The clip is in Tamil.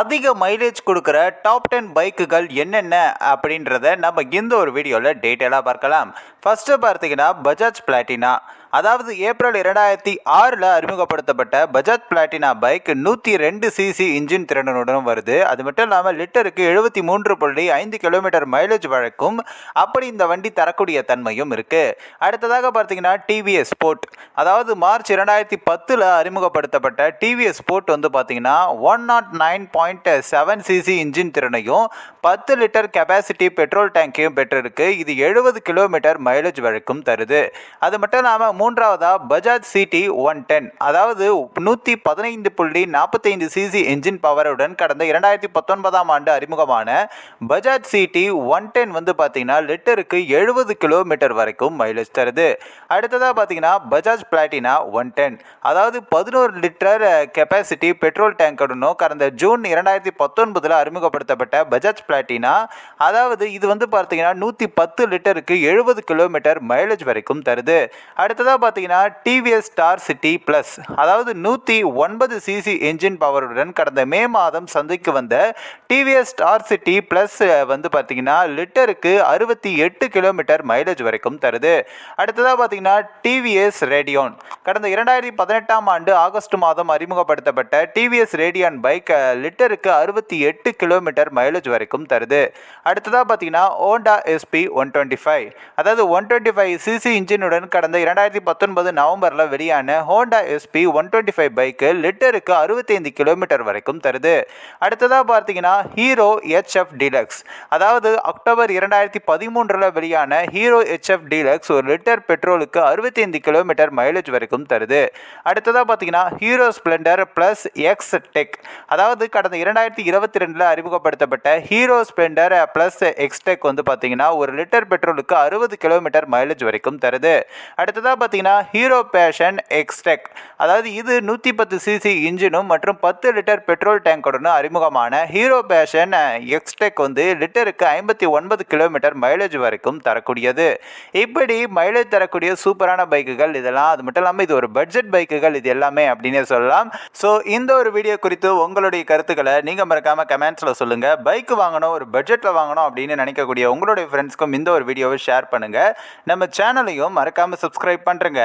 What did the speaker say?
அதிக மைலேஜ் கொடுக்குற டாப் டென் பைக்குகள் என்னென்ன அப்படின்றத நம்ம இந்த ஒரு வீடியோவில் டீட்டெயிலாக பார்க்கலாம். ஃபஸ்ட்டு பார்த்தீங்கன்னா பஜாஜ் பிளாட்டினா அதாவது ஏப்ரல் இரண்டாயிரத்தி ஆறில் அறிமுகப்படுத்தப்பட்ட பஜாஜ் பிளாட்டினா பைக் நூற்றி ரெண்டு சிசி இன்ஜின் திறனுடன் வருது. அது மட்டும் இல்லாமல் லிட்டருக்கு எழுபத்தி மூன்று புள்ளி ஐந்து கிலோமீட்டர் மைலேஜ் வழக்கும். அப்படி இந்த வண்டி தரக்கூடிய தன்மையும் இருக்குது அடுத்ததாக பார்த்தீங்கன்னா டிவிஎஸ் ஸ்போர்ட் அதாவது மார்ச் இரண்டாயிரத்தி பத்தில் அறிமுகப்படுத்தப்பட்ட டிவிஎஸ் ஸ்போர்ட் வந்து பார்த்தீங்கன்னா one nought nine point seven CC engine திறனையும் பத்து லிட்டர் கெப்பாசிட்டி பெட்ரோல் டேங்கையும் பெற்றிருக்கு. இது எழுபது கிலோமீட்டர் மைலேஜ் வழக்கும் தருது. அது மட்டும் இல்லாமல் மூன்றாவதாக பஜாஜ் சிடி ஒன் டென். அதாவது நூற்றி பதினைந்து புள்ளி நாற்பத்தைந்து சிசி என்ஜின் பவருடன் கடந்த இரண்டாயிரத்தி பத்தொன்பதாம் ஆண்டு அறிமுகமான பஜாஜ் சிடி ஒன் டென் வந்து பார்த்தீங்கன்னா லிட்டருக்கு எழுபது கிலோமீட்டர் வரைக்கும் மைலேஜ் தருது. அடுத்ததாக பார்த்தீங்கன்னா பஜாஜ் பிளாட்டினா ஒன் டென். அதாவது பதினோரு லிட்டர் கெப்பாசிட்டி பெட்ரோல் டேங்கருடனும் கடந்த ஜூன் இரண்டாயிரத்தி பத்தொன்பதில் அறிமுகப்படுத்தப்பட்ட பஜாஜ் பிளாட்டினா அதாவது இது வந்து பார்த்தீங்கன்னா நூற்றி பத்து லிட்டருக்கு எழுபது கிலோமீட்டர் மைலேஜ் வரைக்கும் தருது. அடுத்ததாக பார்த்தீங்கன்னா டிவிஎஸ் ஸ்டார் சிட்டி ப்ளஸ் அதாவது நூற்றி ஒன்பது சிசி என்ஜின் பவருடன் கடந்த மே மாதம் சந்தைக்கு வந்த டிவிஎஸ் ஸ்டார் சிட்டி ப்ளஸ் வந்து பார்த்தீங்கன்னா லிட்டருக்கு அறுபத்தி எட்டு கிலோமீட்டர் மைலேஜ் வரைக்கும் தருது. அடுத்ததாக பார்த்தீங்கன்னா டிவிஎஸ் ரேடியோன் கடந்த இரண்டாயிரத்தி பதினெட்டாம் ஆண்டு ஆகஸ்ட் மாதம் அறிமுகப்படுத்தப்பட்ட டிவிஎஸ் ரேடியான் பைக் லிட்டருக்கு அறுபத்தி எட்டு கிலோமீட்டர் மைலேஜ் வரைக்கும் தருது. அடுத்ததாக பார்த்தீங்கன்னா Honda SP one twenty five அதாவது ஒன் டுவெண்ட்டி ஃபைவ் சிசி இன்ஜினுடன் கடந்த இரண்டாயிரத்தி பத்தொன்பது நவம்பரில் வெளியான Honda SP one twenty five bike லிட்டருக்கு அறுபத்தைந்து கிலோமீட்டர் வரைக்கும் தருது. அடுத்ததாக பார்த்தீங்கன்னா ஹீரோ ஹெச்எஃப் டீலக்ஸ் அதாவது அக்டோபர் இரண்டாயிரத்தி பதிமூன்றில் வெளியான ஹீரோ ஹெச்எஃப் டீலக்ஸ் ஒரு லிட்டர் பெட்ரோலுக்கு அறுபத்தைந்து கிலோமீட்டர் மைலேஜ் வரைக்கும் தருது. அடுத்ததாக பார்த்தீங்கன்னா Hero Splendor plus X tech அதாவது கடந்த இரண்டாயிரத்தி இருபத்தி ரெண்டில் அறிமுகப்படுத்தப்பட்ட ஹீரோ ஸ்ப்ளெண்டர் ப்ளஸ் எக்ஸ்டெக் வந்து பார்த்தீங்கன்னா ஒரு லிட்டர் பெட்ரோலுக்கு அறுபது கிலோமீட்டர் மைலேஜ் வரைக்கும் தருது. அடுத்ததாக பார்த்தீங்கன்னா ஹீரோ பேஷன் எக்ஸ்டெக் அதாவது இது நூற்றி பத்து சிசி இன்ஜினும் மற்றும் பத்து லிட்டர் பெட்ரோல் டேங்குடன் அறிமுகமான ஹீரோ பேஷன் எக்ஸ்டெக் வந்து லிட்டருக்கு ஐம்பத்தி ஒன்பது கிலோமீட்டர் மைலேஜ் வரைக்கும் தரக்கூடியது. இப்படி மைலேஜ் தரக்கூடிய சூப்பரான பைக்குகள் இதெல்லாம் அது மட்டும் இல்லாமல் இது ஒரு பட்ஜெட் பைக்குகள் இது எல்லாமே அப்படின்னே சொல்லலாம். ஸோ இந்த ஒரு வீடியோ குறித்து உங்களுடைய கருத்துக்களை நீங்கள் மறக்காமல் கமெண்ட்ஸில் சொல்லுங்கள் பைக் வாங்கணும் ஒரு பட்ஜெட்டில் வாங்கணும் அப்படின்னு நினைக்கக்கூடிய உங்களுடைய ஃப்ரெண்ட்ஸ்க்கும் இந்த ஒரு வீடியோவை ஷேர் பண்ணுங்கள் நம்ம சேனலையும் மறக்காமல் சப்ஸ்கிரைப் பண்ணுறேங்க